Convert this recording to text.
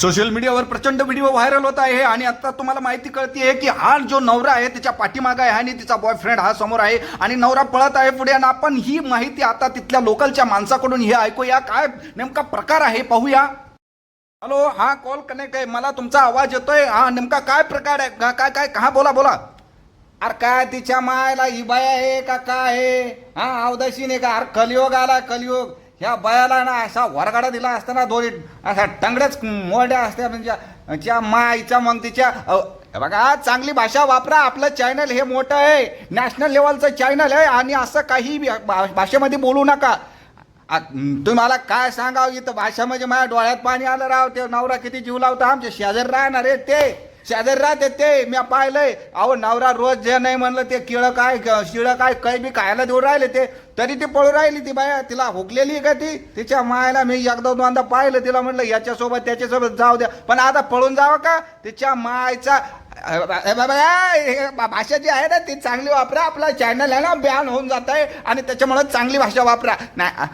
Social मीडियावर प्रचंड video viral होत आहे आणि आता तुम्हाला माहिती कळते की हा जो नवरा आहे त्याच्या पाठीमागा आहे आणि तिचा बॉयफ्रेंड हा समोर आहे आणि नवरा पळत आहे पुढे आणि आपण ही माहिती आता तिथल्या लोकलच्या माणसाकडून हे ऐकूया. काय नेमका प्रकार आहे? पाहूया. हॅलो हा कॉल कनेक्ट आहे. मला तुमचा आवाज येतोय. हा नेमका काय प्रकार आहे? काय काय हा बोला बोला. अरे काय तिच्या मायला ही बाया आहे का काय आहे? हा अवदशीने का अरे कलियोग आला कलियोग. ह्या बयाला ना असा वरगाडा दिला असताना दोरी असा टंगड्याच मोड्या असत्या म्हणजे त्या माईच्या मग तिच्या बघा चांगली भाषा वापरा आपलं चॅनल हे मोठं आहे. नॅशनल लेवलचं चॅनल आहे आणि असं काही भा- भाषेमध्ये बोलू नका. तुम्हाला काय सांगावं इथं भाषा म्हणजे माझ्या डोळ्यात पाणी आलं राव ते नवरा किती जीव लावता आमचे शेजारी राहणार रे ते. शेजारी राहते ते मी पाहिलंय. अहो नवरा रोज जे नाही म्हणलं ते किळं काय शिळं काय काही बी खायला देऊ राहिले ते. तरी ती पळू राहिली ती बाया. तिला हुकलेली का ती? तिच्या मायला मी एकदा दोनदा पाहिलं. तिला म्हटलं याच्यासोबत त्याच्यासोबत जाऊ द्या. पण आता पळून जावं का? तिच्या मायचा हे भाषा जी आहे ना ती चांगली वापरा. आपला चॅनल आहे ना बॅन होऊन जात आहे आणि त्याच्यामुळे चांगली भाषा वापरा. नाही